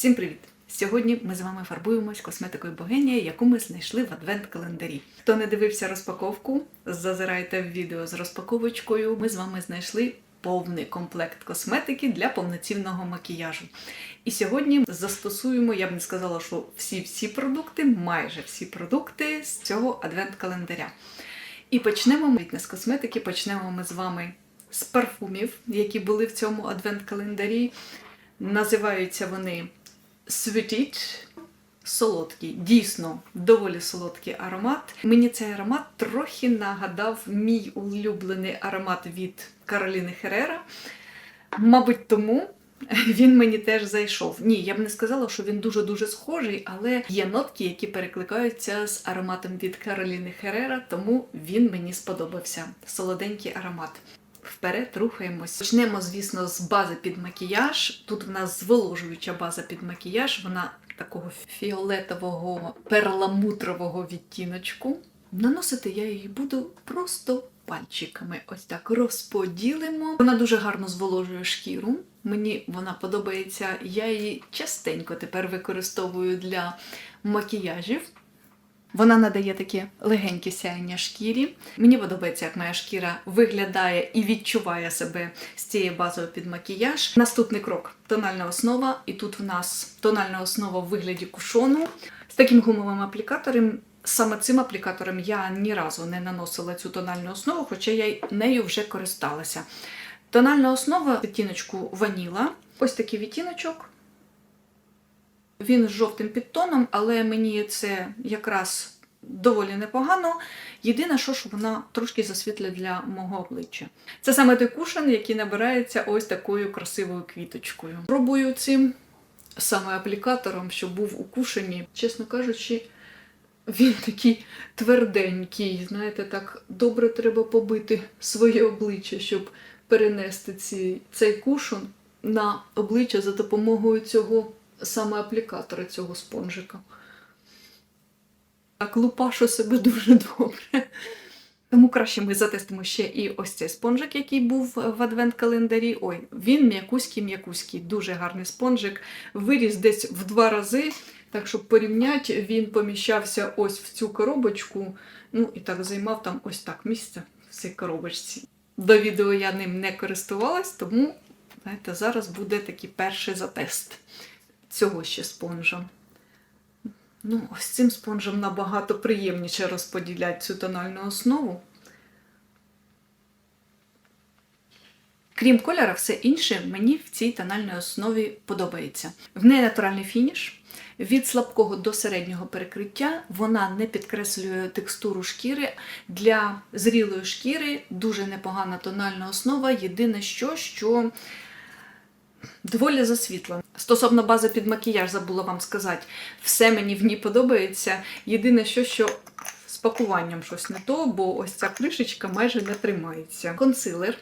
Всім привіт! Сьогодні ми з вами фарбуємось косметикою богині, яку ми знайшли в адвент-календарі. Хто не дивився розпаковку, зазирайте в відео з розпаковочкою. Ми з вами знайшли повний комплект косметики для повноцінного макіяжу. І сьогодні застосуємо, я б не сказала, що всі-всі продукти, майже всі продукти з цього адвент-календаря. І почнемо ми не з косметики, почнемо ми з вами з парфумів, які були в цьому адвент-календарі. Називаються вони Sweetit. Солодкий, дійсно доволі солодкий аромат. Мені цей аромат трохи нагадав мій улюблений аромат від Кароліни Херера. Мабуть, тому він мені теж зайшов. Ні, я б не сказала, що він дуже-дуже схожий, але є нотки, які перекликаються з ароматом від Кароліни Херера, тому він мені сподобався. Солоденький аромат. Вперед рухаємось. Почнемо, звісно, з бази під макіяж. Тут в нас зволожуюча база під макіяж, вона такого фіолетового перламутрового відтіночку. Наносити я її буду просто пальчиками. Ось так розподілимо. Вона дуже гарно зволожує шкіру. Мені вона подобається. Я її частенько тепер використовую для макіяжів. Вона надає таке легеньке сяєння шкірі. Мені подобається, як моя шкіра виглядає і відчуває себе з цією базою під макіяж. Наступний крок тональна основа. І тут в нас тональна основа в вигляді кушону з таким гумовим аплікатором. Саме цим аплікатором я ні разу не наносила цю тональну основу, хоча я нею вже користалася. Тональна основа відтіночку ваніла. Ось такий відтіночок. Він з жовтим підтоном, але мені це якраз доволі непогано. Єдине, що ж вона трошки засвітля для мого обличчя. Це саме той кушан, який набирається ось такою красивою квіточкою. Пробую цим саме аплікатором, що був у кушані. Чесно кажучи, він такий тверденький. Знаєте, так добре треба побити своє обличчя, щоб перенести ці, цей кушон на обличчя за допомогою цього саме аплікатора цього спонжика. Так, лупашу себе дуже добре. Тому краще ми затестимо ще і ось цей спонжик, який був в адвент-календарі. Ой, він м'якуський-м'якуський, дуже гарний спонжик. Виріс десь в два рази. Так, щоб порівняти, він поміщався ось в цю коробочку. Ну і так займав там ось так місце в цій коробочці. До відео я ним не користувалась, тому знаєте, зараз буде такий перший затест цього ще спонжа. Ну, ось цим спонжем набагато приємніше розподіляти цю тональну основу. Крім кольора, все інше мені в цій тональній основі подобається. В неї натуральний фініш. Від слабкого до середнього перекриття вона не підкреслює текстуру шкіри. Для зрілої шкіри дуже непогана тональна основа. Єдине що, що доволі засвітлена. Стосовно бази під макіяж, забула вам сказати, все мені в ній подобається. Єдине, що, що з пакуванням щось не то, бо ось ця кришечка майже не тримається. Консилер.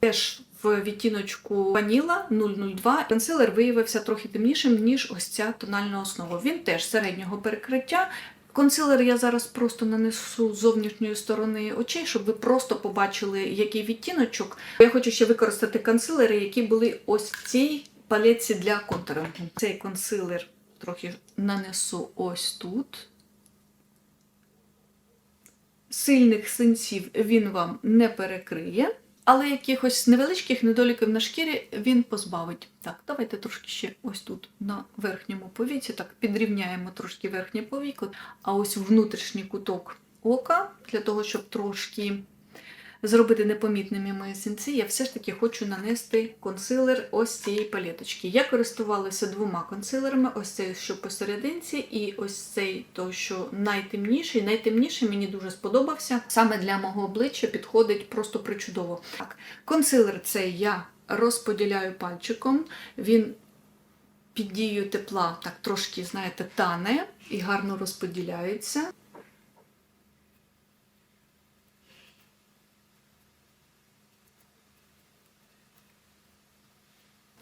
Теж в відтіночку Ваніла 002. Консилер виявився трохи темнішим, ніж ось ця тональна основа. Він теж середнього перекриття. Консилер я зараз просто нанесу з зовнішньої сторони очей, щоб ви просто побачили, який відтіночок. Я хочу ще використати консилери, які були ось в цій палетці для контурингу. Цей консилер трохи нанесу ось тут. Sильних синців він вам не перекриє, але якихось невеличких недоліків на шкірі він позбавить. Так, давайте трошки ще ось тут на верхньому повіці, так підрівняємо трошки верхнє повіко, а ось внутрішній куток ока, для того, щоб трошки зробити непомітними мої синці, я все ж таки хочу нанести консилер ось цієї палеточки. Я користувалася двома консилерами: ось цей, що посерединці, і ось цей, той, що найтемніший. Найтемніший мені дуже сподобався. Саме для мого обличчя підходить просто причудово. Так, консилер цей я розподіляю пальчиком. Він під дією тепла так трошки, знаєте, тане і гарно розподіляється.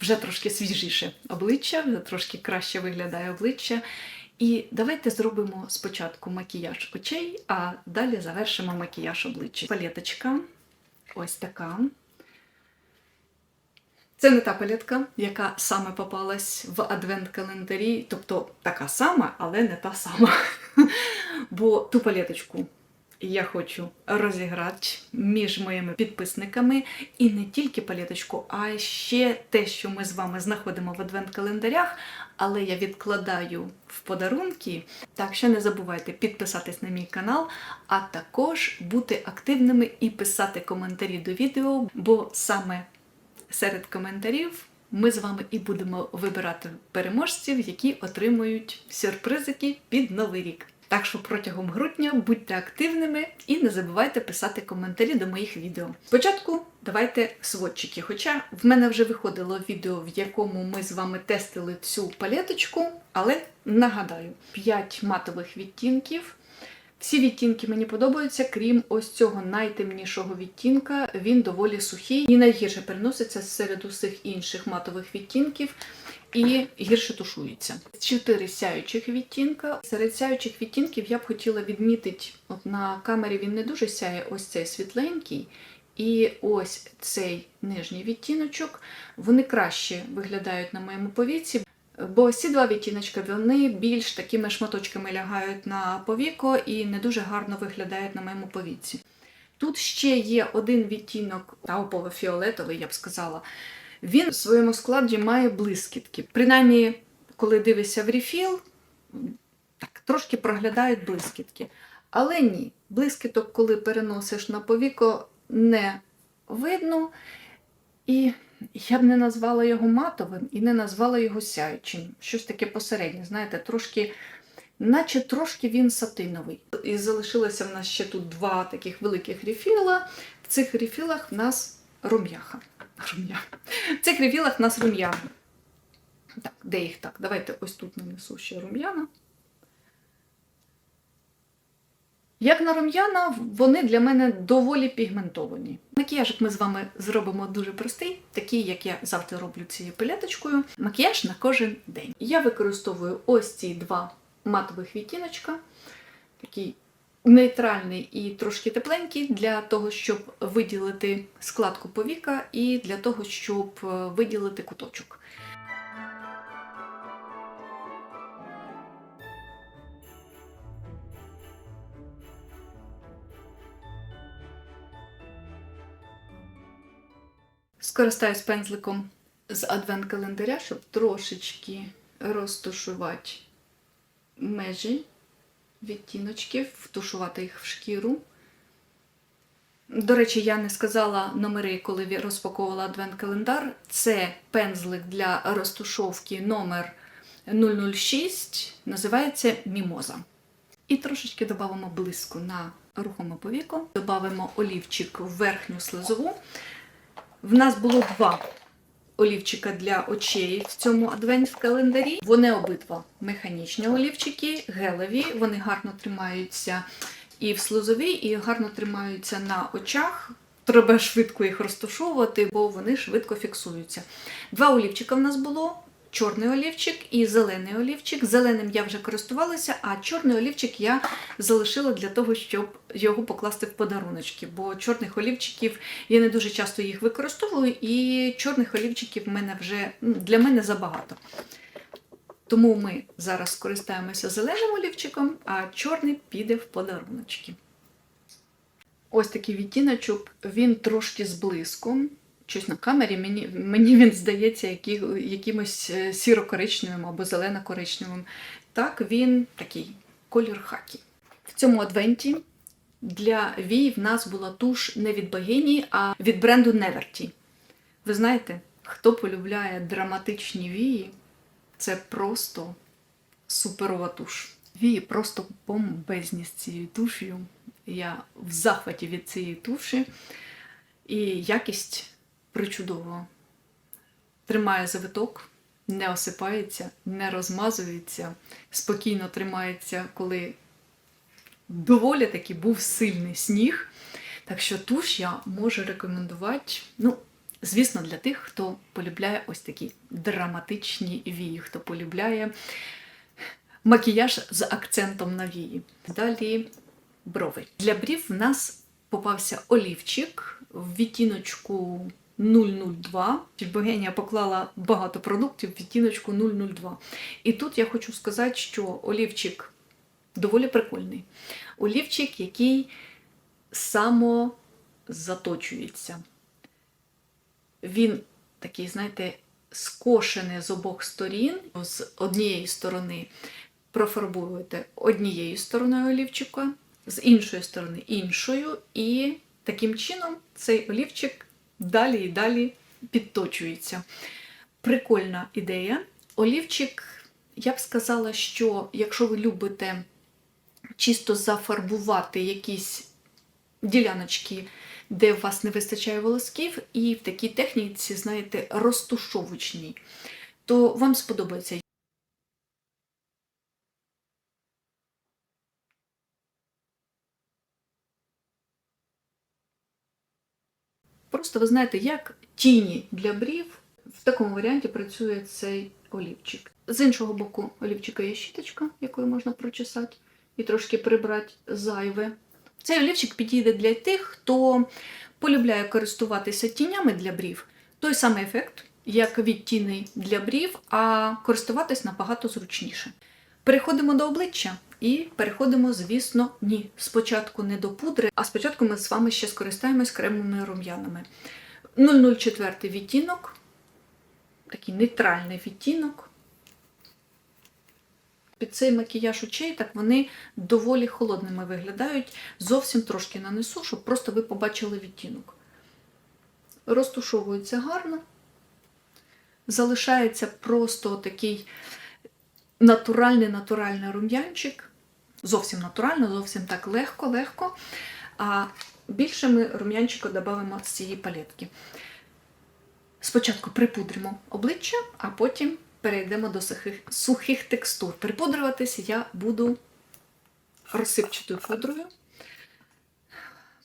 Вже трошки свіжіше обличчя, вже трошки краще виглядає обличчя. І давайте зробимо спочатку макіяж очей, а далі завершимо макіяж обличчя. Палеточка ось така. Це не та палетка, яка саме попалась в адвент-календарі, тобто така сама, але не та сама. Бо ту палеточку я хочу розіграти між моїми підписниками і не тільки палеточку, а ще те, що ми з вами знаходимо в адвент-календарях, але я відкладаю в подарунки. Так що не забувайте підписатись на мій канал, а також бути активними і писати коментарі до відео, бо саме серед коментарів ми з вами і будемо вибирати переможців, які отримують сюрпризики під новий рік. Так що протягом грудня будьте активними і не забувайте писати коментарі до моїх відео. Спочатку давайте сводчики. Хоча в мене вже виходило відео, в якому ми з вами тестили цю палеточку, але нагадаю, 5 матових відтінків. Всі відтінки мені подобаються, крім ось цього найтемнішого відтінка. Він доволі сухий і найгірше переноситься серед усіх інших матових відтінків і гірше тушується. Чотири сяючих відтінка. Серед сяючих відтінків я б хотіла відмітити, от на камері він не дуже сяє, ось цей світленький. І ось цей нижній відтіночок, вони краще виглядають на моєму повіці. Бо ці два відтіночки вони більш такими шматочками лягають на повіко і не дуже гарно виглядають на моєму повіці. Тут ще є один відтінок, таупово-фіолетовий, я б сказала. Він в своєму складі має блискітки. Принаймні, коли дивишся в рефіл, так, трошки проглядають блискітки. Але ні, блискіток, коли переносиш на повіко, не видно. І я б не назвала його матовим і не назвала його сяючим. Щось таке посереднє, знаєте, трошки, наче трошки він сатиновий. І залишилося в нас ще тут два таких великих рефіла. В цих рефілах в нас рум'яха. Рум'я. В цих рефілах в нас рум'яна. Так, де їх так? Давайте ось тут нанесу ще рум'яна. Як на рум'яна, вони для мене доволі пігментовані. Макіяжик ми з вами зробимо дуже простий, такий, як я завжди роблю цією пилеточкою. Макіяж на кожен день. Я використовую ось ці два матових відтіночка, такий нейтральний і трошки тепленький, для того, щоб виділити складку повіка і для того, щоб е, виділити куточок. Скористаюсь пензликом з адвент-календаря, щоб трошечки розтушувати межі відтіночків, втушувати їх в шкіру. До речі, я не сказала номери, коли розпаковувала адвент-календар. Це пензлик для розтушовки номер 006, називається Мімоза. І трошечки додамо блиску на рухоме повіко, додамо олівчик в верхню слизову. В нас було два олівчика для очей в цьому адвент-календарі. Вони обидва механічні олівчики, гелеві, вони гарно тримаються і в слизовій, і гарно тримаються на очах. Треба швидко їх розташовувати, бо вони швидко фіксуються. Два олівчика в нас було. Чорний олівчик і зелений олівчик. Зеленим я вже користувалася, а чорний олівчик я залишила для того, щоб його покласти в подаруночки. Бо чорних олівчиків я не дуже часто їх використовую, і чорних олівчиків в мене вже ну, для мене забагато. Тому ми зараз скористаємося зеленим олівчиком, а чорний піде в подаруночки. Ось такий відтіночок, він трошки з. Щось на камері мені мені він здається які, якимось е, сіро-коричневим або зелено-коричневим. Так, він такий колір хакі. В цьому адвенті для вій в нас була туш не від богині, а від бренду Neverty. Ви знаєте, хто полюбляє драматичні вії, це просто суперова туш. Вії просто бомбезні з цією тушею. Я в захваті від цієї туші. І якість причудово. Тримає завиток, не осипається, не розмазується, спокійно тримається, коли доволі таки був сильний сніг. Так що туш я можу рекомендувати, ну, звісно, для тих, хто полюбляє ось такі драматичні вії, хто полюбляє макіяж з акцентом на вії. Далі брови. Для брів в нас попався олівчик в відтіночку 002. Богиня поклала багато продуктів в відтіночку 002. І тут я хочу сказати, що олівчик доволі прикольний. Олівчик, який самозаточується. Він такий, знаєте, скошений з обох сторін. З однієї сторони профарбуєте однією стороною олівчика, з іншої сторони іншою, і таким чином цей олівчик далі і далі підточується. Прикольна ідея. Олівчик, я б сказала, що якщо ви любите чисто зафарбувати якісь діляночки, де у вас не вистачає волосків, і в такій техніці, знаєте, розтушовочній, то вам сподобається. Просто ви знаєте, як тіні для брів в такому варіанті працює цей олівчик. З іншого боку олівчика є щіточка, якою можна прочесати і трошки прибрати зайве. Цей олівчик підійде для тих, хто полюбляє користуватися тінями для брів. Той самий ефект, як від тіней для брів, а користуватись набагато зручніше. Переходимо до обличчя і переходимо, звісно, ні. Спочатку не до пудри, а спочатку ми з вами ще скористаємось кремовими рум'янами. 004 відтінок, такий нейтральний відтінок. Під цей макіяж очей, так вони доволі холодними виглядають. Зовсім трошки нанесу, щоб просто ви побачили відтінок. Розтушовується гарно. Залишається просто такий натуральний натуральний рум'янчик. Зовсім натурально, зовсім так легко-легко. А більше ми рум'янчика додамо з цієї палетки. Спочатку припудримо обличчя, а потім перейдемо до сухих, сухих текстур. Припудрюватися я буду розсипчатою пудрою.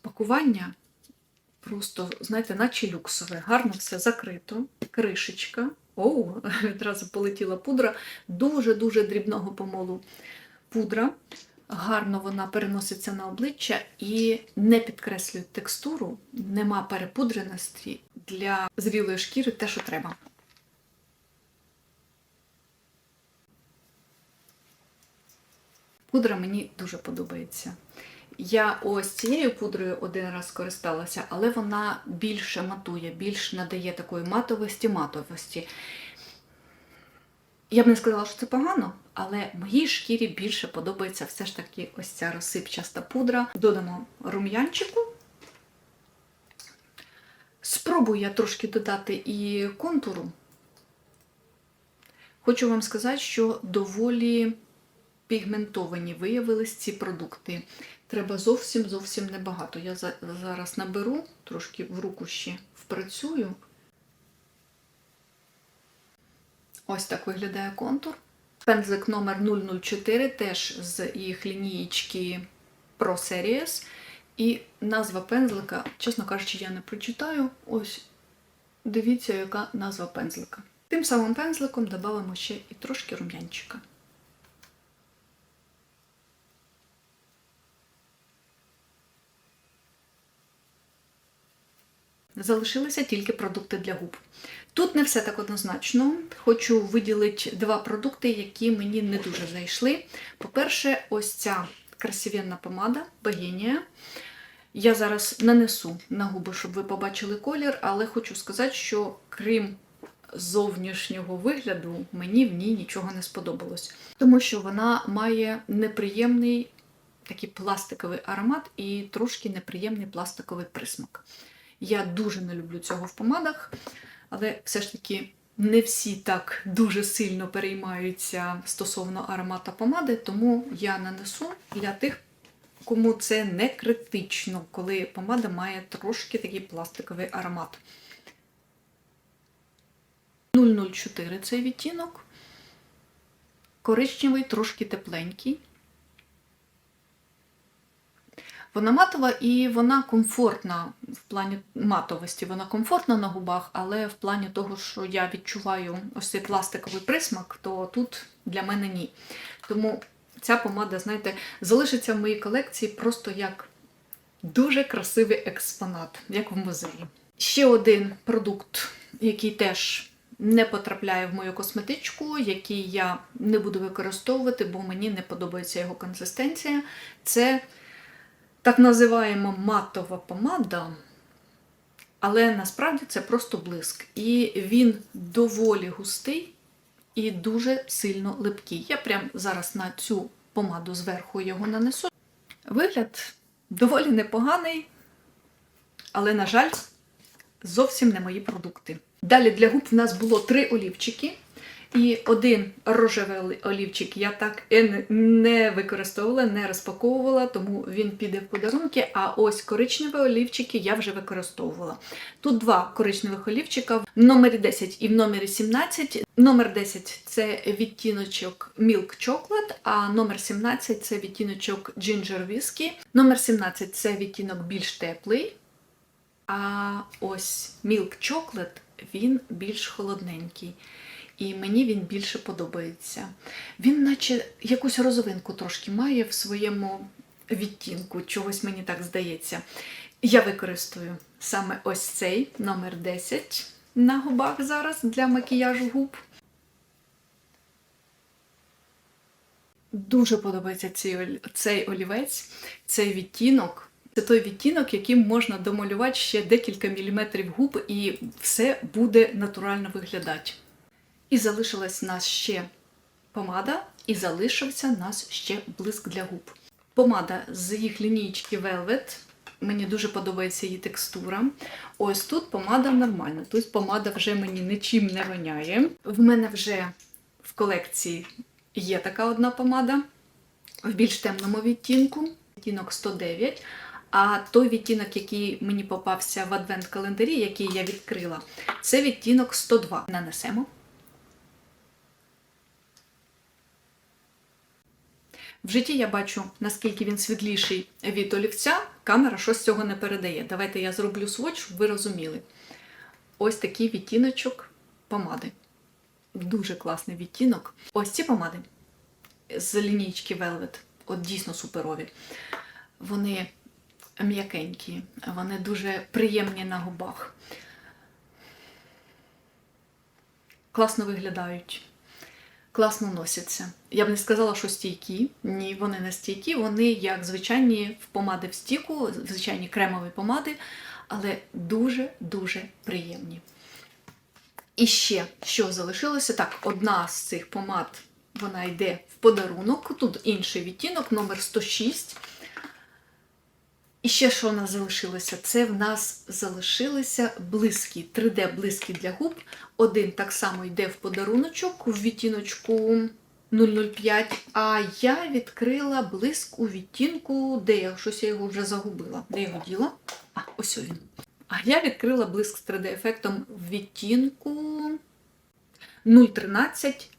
Пакування просто, знаєте, наче люксове. Гарно все закрито, кришечка. Оу, відразу полетіла пудра. Дуже-дуже дрібного помолу пудра. Гарно вона переноситься на обличчя і не підкреслює текстуру, нема перепудреності для зрілої шкіри те, що треба. Пудра мені дуже подобається. Я ось цією пудрою один раз користалася, але вона більше матує, більш надає такої матовості, матовості. Я б не сказала, що це погано, але моїй шкірі більше подобається все ж таки ось ця розсипчаста пудра. Додамо рум'янчику. Спробую я трошки додати і контуру. Хочу вам сказати, що доволі пігментовані виявились ці продукти. Треба зовсім зовсім небагато. Я зараз наберу, трошки в руку ще впрацюю. Ось так виглядає контур. Пензлик номер 004 теж з їх лінієчки Pro Series. І назва пензлика, чесно кажучи, я не прочитаю. Ось дивіться, яка назва пензлика. Тим самим пензликом додамо ще і трошки рум'янчика. Залишилися тільки продукти для губ. Тут не все так однозначно. Хочу виділити два продукти, які мені не дуже зайшли. По-перше, ось ця красивенна помада Богенія. Я зараз нанесу на губи, щоб ви побачили колір, але хочу сказати, що крім зовнішнього вигляду, мені в ній нічого не сподобалось. Тому що вона має неприємний такий пластиковий аромат і трошки неприємний пластиковий присмак. Я дуже не люблю цього в помадах, але все ж таки не всі так дуже сильно переймаються стосовно аромата помади, тому я нанесу для тих, кому це не критично, коли помада має трошки такий пластиковий аромат. 004 цей відтінок. Коричневий, трошки тепленький. Вона матова і вона комфортна в плані матовості. Вона комфортна на губах, але в плані того, що я відчуваю ось цей пластиковий присмак, то тут для мене ні. Тому ця помада, знаєте, залишиться в моїй колекції просто як дуже красивий експонат, як в музеї. Ще один продукт, який теж не потрапляє в мою косметичку, який я не буду використовувати, бо мені не подобається його консистенція. Це так називаємо матова помада. Але насправді це просто блиск. І він доволі густий і дуже сильно липкий. Я прям зараз на цю помаду зверху його нанесу. Вигляд доволі непоганий, але, на жаль, зовсім не мої продукти. Далі для губ в нас було три олівчики. І один рожевий олівчик я так не- не використовувала, не розпаковувала, тому він піде в подарунки. А ось коричневі олівчики я вже використовувала. Тут два коричневих олівчика в номері 10 і в номері 17. Номер 10 це відтіночок Milk Chocolate, а номер 17 це відтіночок Ginger Whisky. Номер 17 це відтінок більш теплий. А ось Milk Chocolate він більш холодненький. І мені він більше подобається. Він, наче якусь розовинку трошки має в своєму відтінку, чогось мені так здається. Я використаю саме ось цей номер 10 на губах зараз для макіяжу губ. Дуже подобається цей, цей олівець, цей відтінок. Це той відтінок, яким можна домалювати ще декілька міліметрів губ, і все буде натурально виглядати. І залишилась нас ще помада, і залишився нас ще блиск для губ. Помада з їх лінійки Velvet. Мені дуже подобається її текстура. Ось тут помада нормальна. Тут помада вже мені нічим не воняє. В мене вже в колекції є така одна помада в більш темному відтінку, відтінок 109. А той відтінок, який мені попався в адвент-календарі, який я відкрила, це відтінок 102. Нанесемо. В житті я бачу, наскільки він світліший від олівця, камера щось цього не передає. Давайте я зроблю сводч, щоб ви розуміли. Ось такий відтіночок помади. Дуже класний відтінок. Ось ці помади з лінійки Velvet, от дійсно суперові. Вони м'якенькі, вони дуже приємні на губах. Класно виглядають класно носяться. Я б не сказала, що стійкі. Ні, вони не стійкі, вони як звичайні в помади в стіку, звичайні кремові помади, але дуже-дуже приємні. І ще, що залишилося, так, одна з цих помад вона йде в подарунок. Тут інший відтінок, номер 106. І ще що в нас залишилося? Це в нас залишилися блиски, 3D-блиски для губ. Один так само йде в подаруночок у відтіночку 005. А я відкрила блиск у відтінку, де я щось я його вже загубила. Де його діла? А, ось він. А я відкрила блиск з 3D-ефектом в відтінку 013.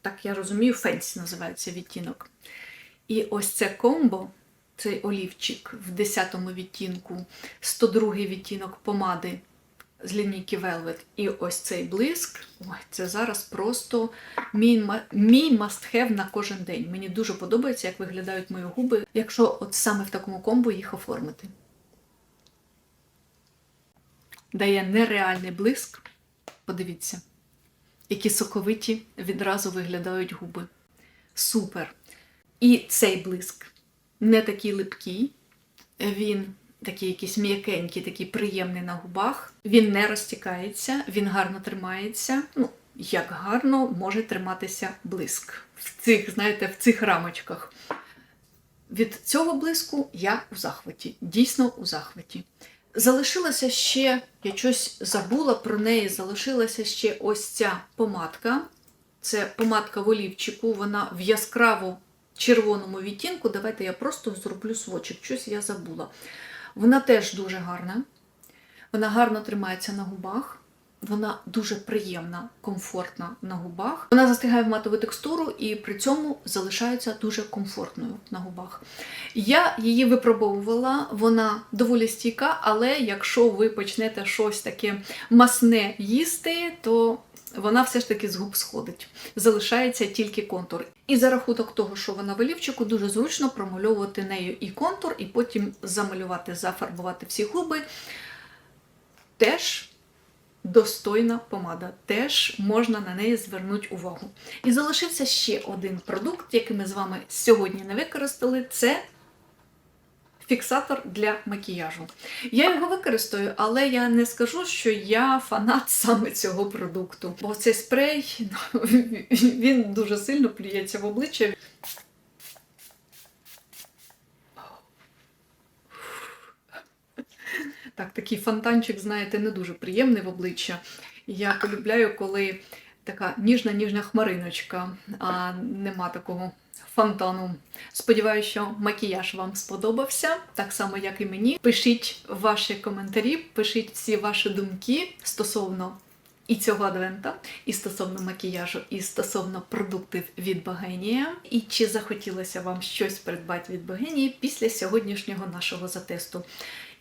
Так я розумію, фенсі називається відтінок. І ось це комбо цей олівчик в 10 відтінку, 102 відтінок помади з лінійки Velvet. І ось цей блиск. Ой, це зараз просто мій, мій must-have на кожен день. Мені дуже подобається, як виглядають мої губи, якщо от саме в такому комбо їх оформити. Дає нереальний блиск. Подивіться, які соковиті відразу виглядають губи. Супер! І цей блиск не такий липкий, він такий якийсь м'якенький, такий приємний на губах. Він не розтікається, він гарно тримається. Ну, як гарно може триматися блиск в цих, знаєте, в цих рамочках. Від цього блиску я у захваті, дійсно у захваті. Залишилося ще, я щось забула про неї, залишилася ще ось ця помадка. Це помадка в олівчику, вона в яскраво червоному відтінку. Давайте я просто зроблю свочик, щось я забула. Вона теж дуже гарна. Вона гарно тримається на губах. Вона дуже приємна, комфортна на губах. Вона застигає в матову текстуру і при цьому залишається дуже комфортною на губах. Я її випробовувала, вона доволі стійка, але якщо ви почнете щось таке масне їсти, то вона все ж таки з губ сходить. Залишається тільки контур. І за рахунок того, що вона в олівчику, дуже зручно промальовувати нею і контур, і потім замалювати, зафарбувати всі губи. теж достойна помада, теж можна на неї звернути увагу. І залишився ще один продукт, який ми з вами сьогодні не використали. Це фіксатор для макіяжу. Я його використаю, але я не скажу, що я фанат саме цього продукту. Бо цей спрей ну, він дуже сильно плюється в обличчя. Так, такий фонтанчик, знаєте, не дуже приємний в обличчя. Я полюбляю, коли така ніжна-ніжна хмариночка, а нема такого фонтану. Сподіваюся, що макіяж вам сподобався, так само, як і мені. Пишіть ваші коментарі, пишіть всі ваші думки стосовно і цього адвента, і стосовно макіяжу, і стосовно продуктів від Богенія. І чи захотілося вам щось придбати від Богенії після сьогоднішнього нашого затесту.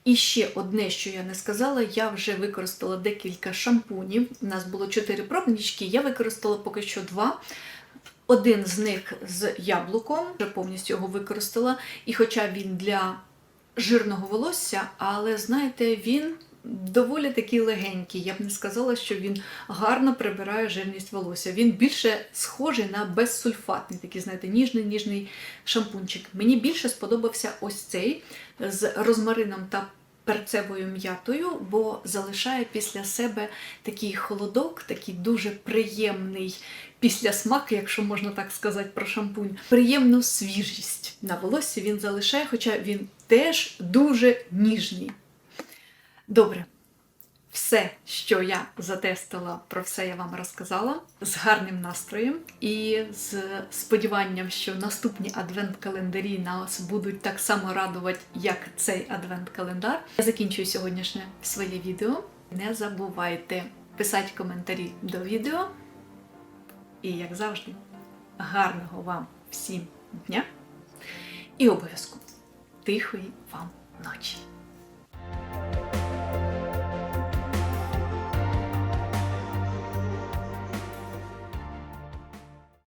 І ще одне, що я не сказала, я вже використала декілька шампунів. У нас було чотири пробнички, я використала поки що два. Один з них з яблуком, вже повністю його використала. І хоча він для жирного волосся, але знаєте, він доволі такий легенький. Я б не сказала, що він гарно прибирає жирність волосся. Він більше схожий на безсульфатний, такий, знаєте, ніжний ніжний шампунчик. Мені більше сподобався ось цей з розмарином та перцевою м'ятою, бо залишає після себе такий холодок, такий дуже приємний післясмак, якщо можна так сказати про шампунь, приємну свіжість на волоссі він залишає, хоча він теж дуже ніжний. Добре. Все, що я затестила, про все я вам розказала з гарним настроєм і з сподіванням, що наступні адвент-календарі нас будуть так само радувати, як цей адвент-календар. Я закінчую сьогоднішнє своє відео. Не забувайте писати коментарі до відео. І, як завжди, гарного вам всім дня і обов'язку тихої вам ночі!